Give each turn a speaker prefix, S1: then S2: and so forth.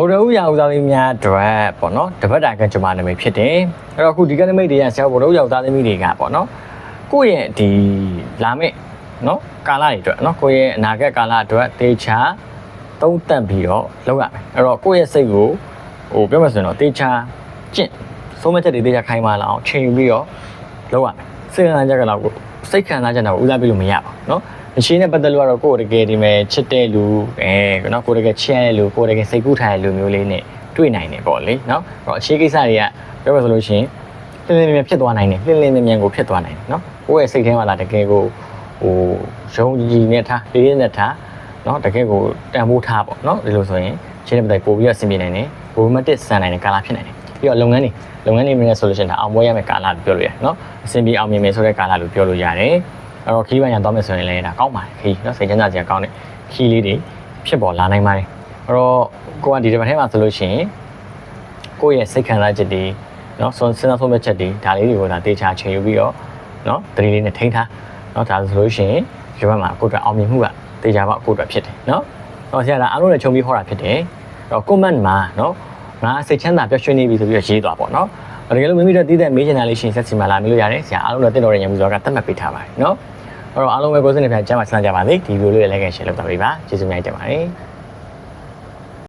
S1: ဗုဒ္ဓဦးရာဦးသားသမီးများအတွက်ပေါ့နော်တပတ်တာကကျွန်မနာမည်ဖြစ်တယ်အဲ့တော့အခုဒီကနေ့မိတ်တွေကဆရာဗုဒ္ဓဦးရာဦးသားသမီးတွေကပေါ့နော်ကိုယ့်ရဲ့ဒီလာမယ့်နော်ကာလတွေအတွက်နော်ကိုယ့်ရဲ့အနာဂတ်ကာလအတွက်တေချာသုံးသပ်ပြီးတော့လုပ်ရမယ်အဲ့တော့ကိုယ့်ရဲ့စိတ်ကိုဟိုပြောမှဆိုရင်တော့တေချာကျင့်ဆုံးမချက်တွေတေချာခိုင်းပါလာအောင်ချိန်ယူပြီးတော့လုပ်ရမယ်စိတ်ခံစားချက်ကတော့ကိုစိတ်ခံစားချက်တော့ဦးစားပေးလို့မရပါဘူးနော် အချင်းနဲ့ပတ်သက်လို့ကတော့ကိုယ့်တကယ်ဒီမဲ့ချစ်တဲ့လူအဲနော်ကိုယ့်တကယ်ချစ်ရတဲ့လူကိုယ့်တကယ်စိတ်ကူးထားတဲ့လူမျိုးလေးနဲ့တွေ့နိုင်တယ်ပေါ့လေနော်အဲ့တော့အခြေကိစ္စတွေကပြောမှဆိုလို့ရှိရင်လင်းလင်းမြန်မြန်ဖြစ်သွားနိုင်တယ်လင်းလင်းမြန်မြန်ကိုဖြစ်သွားနိုင်တယ်နော်ကိုယ့်ရဲ့စိတ်ထဲမှာလာတကယ်ကိုဟိုရုံကြည်နဲ့ထားလေးလေးနဲ့ထားနော်တကယ်ကိုတန်ဖိုးထားပေါ့နော်ဒီလိုဆိုရင်ချင်းတဲ့ပတ်သက်ပို့ပြီးတော့ဆင်ပြေနိုင်တယ်ဘိုမတစ်ဆန်နိုင်တဲ့ကာလဖြစ်နိုင်တယ်ပြီးတော့လုပ်ငန်းတွေလုပ်ငန်းတွေမြင်တဲ့ဆိုလို့ရှိရင်ဒါအောင်ပွဲရမယ့်ကာလလို့ပြောလို့ရတယ်နော်အဆင်ပြေအောင်မြင်မယ်ဆိုတဲ့ကာလလို့ပြောလို့ရတယ် အဲ့တော့ခီးပိုင်းညာသွားမယ်ဆိုရင်လည်းဒါကောင်းပါတယ်ခီးနော်စိတ်ချမ်းသာစရာကောင်းတဲ့ခီးလေးတွေဖြစ်ပေါ်လာနိုင်ပါတယ်အဲ့တော့ကိုကဒီဒီမှာထဲမှာဆိုလို့ရှိရင်ကိုယ့်ရဲ့စိတ်ခံစားချက်တွေနော်စဉ်းစားဆုံးဖြတ်ချက်တွေဒါလေးတွေကိုဒါတေချာချိန်ယူပြီးတော့နော်တတိလေးနဲ့ထိန်းထားနော်ဒါဆိုလို့ရှိရင်ဒီဘက်မှာကိုယ့်အတွက်အောင်မြင်မှုကတေချာပေါက်ကိုယ့်အတွက်ဖြစ်တယ်နော်တော့ဆရာကအားလုံးနဲ့ချုပ်ပြီးဟောတာဖြစ်တယ်အဲ့တော့ comment မှာနော်ငါစိတ်ချမ်းသာပျော်ရွှင်နေပြီဆိုပြီးတော့ရေးသွားပေါ့နော်တကယ်လို့မိမိတို့တည်တဲ့မေးချင်တာလေးရှိရင်ဆက်စီမှာလာမေးလို့ရတယ်ဆရာအားလုံးတော့တင့်တော်တဲ့ညံမှုဆိုတာကသတ်မှတ်ပေးထားပါတယ်နော် အဲ့တော့အားလုံးပဲကိုယ်စိတ်နဲ့ပြန်ကျမ်းမှာဆန်းကြပါစေဒီဗီဒီယိုလေးလည်း like and share လုပ်ပါပေးပါကျေးဇူးများတင်ပါတယ်